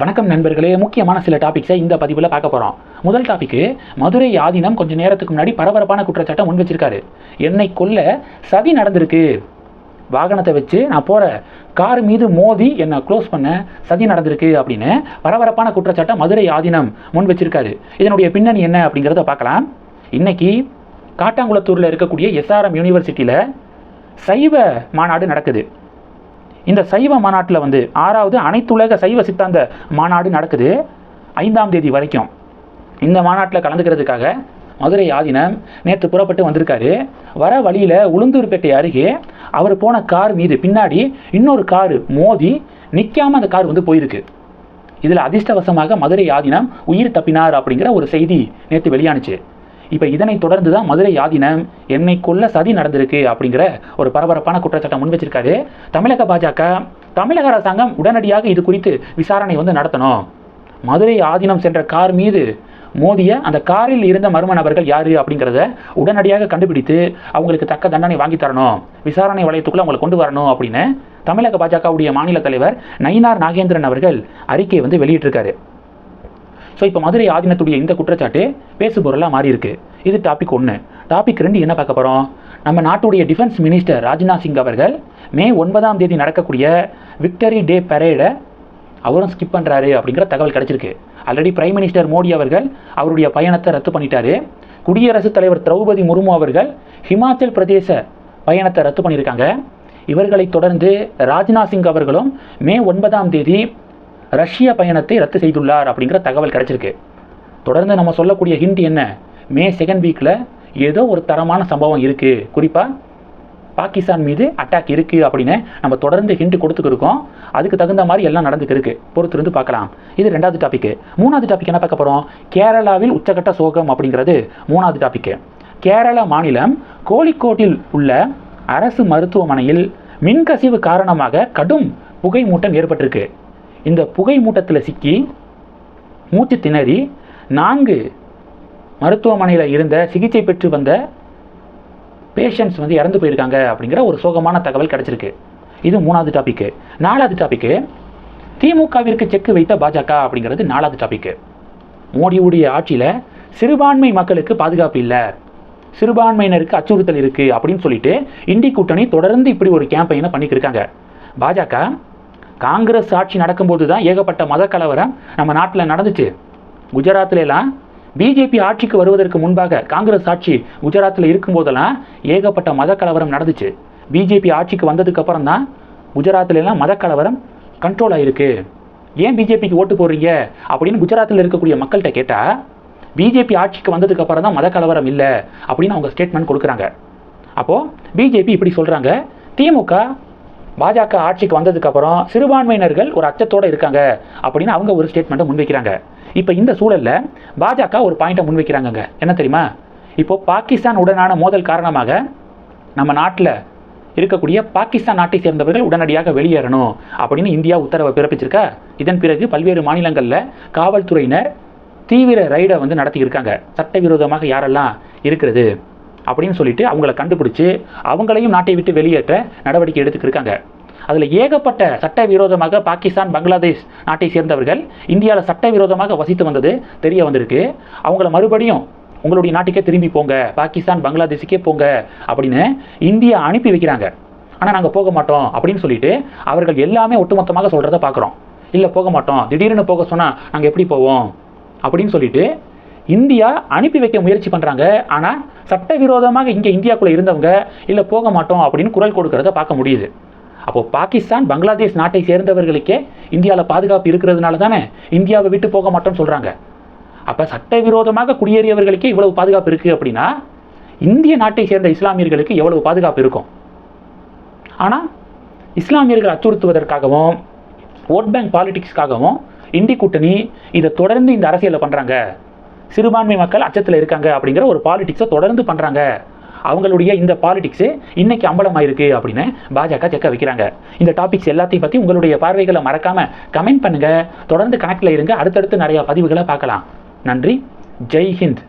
வணக்கம் நண்பர்களே. முக்கியமான சில டாபிக்ஸை இந்த பதிவில் பார்க்க போகிறோம் முதல் டாபிக்கு மதுரை ஆதீனம் கொஞ்சம் நேரத்துக்கு முன்னாடி பரபரப்பான குற்றச்சாட்டை முன் வச்சிருக்காரு என்னை கொல்ல சதி நடந்திருக்கு. வாகனத்தை வச்சு நான் போகிற கார் மீது மோதி என்னை க்ளோஸ் பண்ண சதி நடந்திருக்கு அப்படின்னு பரபரப்பான குற்றச்சாட்டை மதுரை ஆதீனம் முன் வச்சிருக்காரு இதனுடைய பின்னணி என்ன அப்படிங்கிறத பார்க்கலாம். இன்னைக்கு காட்டாங்குளத்தூரில் இருக்கக்கூடிய எஸ்ஆர்எம் யூனிவர்சிட்டியில் சைவ மாநாடு நடக்குது. இந்த சைவ மாநாட்டில் வந்து ஆறாவது அனைத்துலக சைவ சித்தாந்த மாநாடு நடக்குது ஐந்தாம் தேதி வரைக்கும். இந்த மாநாட்டில் கலந்துக்கிறதுக்காக மதுரை ஆதீனம் நேற்று புறப்பட்டு வந்திருக்காரு. வர வழியில் உளுந்தூர்பேட்டை அருகே அவர் போன கார் மீது பின்னாடி இன்னொரு கார் மோதி நிற்காம அந்த கார் வந்து போயிருக்கு. இதில் அதிர்ஷ்டவசமாக மதுரை ஆதீனம் உயிர் தப்பினார் அப்படிங்கிற ஒரு செய்தி நேற்று வெளியானுச்சு. இப்போ இதனை தொடர்ந்து தான் மதுரை ஆதீனம் என்னை கொல்ல சதி நடந்திருக்கு அப்படிங்கிற ஒரு பரபரப்பான குற்றச்சாட்டை முன் வச்சிருக்காரு தமிழக பாஜக தமிழக அரசாங்கம் உடனடியாக இது குறித்து விசாரணை வந்து நடத்தணும். மதுரை ஆதீனம் சென்ற கார் மீது மோதிய அந்த காரில் இருந்த மர்ம நபர்கள் யாரு அப்படிங்கிறத உடனடியாக கண்டுபிடித்து அவங்களுக்கு தக்க தண்டனை வாங்கி தரணும். விசாரணை வளையத்துக்குள்ள அவங்களை கொண்டு வரணும் அப்படின்னு தமிழக பாஜகவுடைய மாநில தலைவர் நயினார் நாகேந்திரன் அவர்கள் அறிக்கையை வந்து வெளியிட்டிருக்காரு. ஸோ இப்போ மதுரை ஆதீனத்துடைய இந்த குற்றச்சாட்டு பேசுபொருளாக மாறி இருக்கு இது டாபிக் ஒன்று டாபிக் ரெண்டு என்ன பார்க்க போகிறோம் நம்ம நாட்டுடைய டிஃபென்ஸ் மினிஸ்டர் ராஜ்நாத் சிங் அவர்கள் மே ஒன்பதாம் தேதி நடக்கக்கூடிய விக்டரி டே பரேடை அவரும் ஸ்கிப் பண்ணுறாரு அப்படிங்கிற தகவல் கிடச்சிருக்கு. ஆல்ரெடி பிரைம் மினிஸ்டர் மோடி அவர்கள் அவருடைய பயணத்தை ரத்து பண்ணிட்டாரு. குடியரசுத் தலைவர் திரௌபதி முர்மு அவர்கள் ஹிமாச்சல் பிரதேச பயணத்தை ரத்து பண்ணியிருக்காங்க. இவர்களை தொடர்ந்து ராஜ்நாத் சிங் அவர்களும் மே ஒன்பதாம் தேதி ரஷ்ய பயணத்தை ரத்து செய்துள்ளார் அப்படிங்கிற தகவல் கிடைச்சிருக்கு. தொடர்ந்து நம்ம சொல்லக்கூடிய ஹிண்ட் என்ன? மே செகண்ட் வீக்கில் ஏதோ ஒரு தரமான சம்பவம் இருக்குது குறிப்பாக பாகிஸ்தான் மீது அட்டாக் இருக்குது அப்படின்னு நம்ம தொடர்ந்து ஹிண்ட் கொடுத்துக்கிருக்கோம் அதுக்கு தகுந்த மாதிரி எல்லாம் நடந்துக்கிருக்கு பொறுத்திருந்து பார்க்கலாம். இது ரெண்டாவது டாப்பிக்கு மூணாவது டாபிக் என்ன பார்க்க போகிறோம் கேரளாவில் உச்சகட்ட சோகம் அப்படிங்கிறது மூணாவது டாப்பிக்கு கேரள மாநிலம் கோழிக்கோட்டில் உள்ள அரசு மருத்துவமனையில் மின்கசிவு காரணமாக கடும் புகை மூட்டம் ஏற்பட்டிருக்கு. இந்த புகை மூட்டத்தில் சிக்கி மூச்சு திணறி நான்கு மருத்துவமனையில் இருந்த சிகிச்சை பெற்று வந்த பேஷண்ட்ஸ் வந்து இறந்து போயிருக்காங்க அப்படிங்கிற ஒரு சோகமான தகவல் கிடச்சிருக்கு. இது மூணாவது டாப்பிக்கு நாலாவது டாப்பிக்கு திமுகவிற்கு செக்கு வைத்த பாஜக அப்படிங்கிறது நாலாவது டாப்பிக்கு மோடியுடைய ஆட்சியில் சிறுபான்மை மக்களுக்கு பாதுகாப்பு இல்லை. சிறுபான்மையினருக்கு அச்சுறுத்தல் இருக்குது அப்படின்னு சொல்லிட்டு இண்டி கூட்டணி தொடர்ந்து இப்படி ஒரு கேம்பெயினை பண்ணிக்கிருக்காங்க பாஜக காங்கிரஸ் ஆட்சி நடக்கும்போது தான் ஏகப்பட்ட மத கலவரம் நம்ம நாட்டில் நடந்துச்சு. குஜராத்திலலாம் பிஜேபி ஆட்சிக்கு வருவதற்கு முன்பாக காங்கிரஸ் ஆட்சி குஜராத்தில் இருக்கும்போதெல்லாம் ஏகப்பட்ட மத கலவரம் நடந்துச்சு. பிஜேபி ஆட்சிக்கு வந்ததுக்கு அப்புறம் தான் குஜராத்ல மத கலவரம் கண்ட்ரோல் ஆகிருக்கு ஏன் பிஜேபிக்கு ஓட்டு போடுறீங்க? அப்படின்னு குஜராத்தில் இருக்கக்கூடிய மக்கள்கிட்ட கேட்டால் பிஜேபி ஆட்சிக்கு வந்ததுக்கு அப்புறம் தான் மத கலவரம் இல்லை அப்படின்னு அவங்க ஸ்டேட்மெண்ட் கொடுக்குறாங்க. அப்போது பிஜேபி இப்படி சொல்கிறாங்க திமுக பாஜக ஆட்சிக்கு வந்ததுக்கு அப்புறம் சிறுபான்மையினர்கள் ஒரு அச்சத்தோடு இருக்காங்க அப்படின்னு அவங்க ஒரு ஸ்டேட்மெண்ட்டை முன்வைக்கிறாங்க. இப்போ இந்த சூழலில் பாஜக ஒரு பாயிண்ட்டை முன்வைக்கிறாங்கங்க. என்ன தெரியுமா? இப்போ பாகிஸ்தான் உடனான மோதல் காரணமாக நம்ம நாட்டில் இருக்கக்கூடிய பாகிஸ்தான் நாட்டை சேர்ந்தவர்கள் உடனடியாக வெளியேறணும் அப்படின்னு இந்தியா உத்தரவை பிறப்பிச்சிருக்கா? இதன் பிறகு பல்வேறு மாநிலங்களில் காவல்துறையினர் தீவிர ரைடை வந்து நடத்தியிருக்காங்க. சட்டவிரோதமாக யாரெல்லாம் இருக்கிறது? அப்படின்னு சொல்லிட்டு அவங்கள கண்டுபிடிச்சி அவங்களையும் நாட்டை விட்டு வெளியேற்ற நடவடிக்கை எடுத்துக்கிருக்காங்க அதில் ஏகப்பட்ட சட்ட விரோதமாக பாகிஸ்தான் பங்களாதேஷ் நாட்டை சேர்ந்தவர்கள் இந்தியாவில் சட்ட விரோதமாக வசித்து வந்தது தெரிய வந்திருக்கு. அவங்கள மறுபடியும் உங்களுடைய நாட்டுக்கே திரும்பி போங்க பாகிஸ்தான் பங்களாதேஷுக்கே போங்க அப்படின்னு இந்தியா அனுப்பி வைக்கிறாங்க. ஆனால் நாங்கள் போக மாட்டோம் அப்படின்னு சொல்லிட்டு அவர்கள் எல்லாமே ஒட்டுமொத்தமாக சொல்கிறத பார்க்குறோம் இல்லை போக மாட்டோம். திடீர்னு போக சொன்னால் நாங்கள் எப்படி போவோம்? அப்படின்னு சொல்லிட்டு இந்தியா அனுப்பி வைக்க முயற்சி பண்ணுறாங்க ஆனால் சட்டவிரோதமாக இங்கே இந்தியாக்குள்ளே இருந்தவங்க இல்லை போக மாட்டோம் அப்படின்னு குரல் கொடுக்கறத பார்க்க முடியுது. அப்போது பாகிஸ்தான் பங்களாதேஷ் நாட்டை சேர்ந்தவர்களுக்கே இந்தியாவில் பாதுகாப்பு இருக்கிறதுனால தானே இந்தியாவை விட்டு போக மாட்டோம்னு சொல்கிறாங்க அப்போ சட்டவிரோதமாக குடியேறியவர்களுக்கே இவ்வளவு பாதுகாப்பு இருக்குது அப்படின்னா இந்திய நாட்டை சேர்ந்த இஸ்லாமியர்களுக்கு எவ்வளவு பாதுகாப்பு இருக்கும்? ஆனால் இஸ்லாமியர்கள் அச்சுறுத்துவதற்காகவும் ஓட் பேங்க் பாலிடிக்ஸ்க்காகவும் இந்தி கூட்டணி இதை தொடர்ந்து இந்த அரசியலை பண்ணுறாங்க சிறுபான்மை மக்கள் அச்சத்தில் இருக்காங்க அப்படிங்கிற ஒரு பாலிடிக்ஸை தொடர்ந்து பண்ணுறாங்க அவங்களுடைய இந்த பாலிடிக்ஸு இன்னைக்கு அம்பலமாயிருக்கு அப்படின்னு பாஜக செக்க வைக்கிறாங்க. இந்த டாபிக்ஸ் எல்லாத்தையும் பற்றி உங்களுடைய பார்வைகளை மறக்காம கமெண்ட் பண்ணுங்க. தொடர்ந்து கணக்கில் இருங்க. அடுத்தடுத்து நிறைய பதிவுகளை பார்க்கலாம். நன்றி. ஜெய் ஹிந்த்.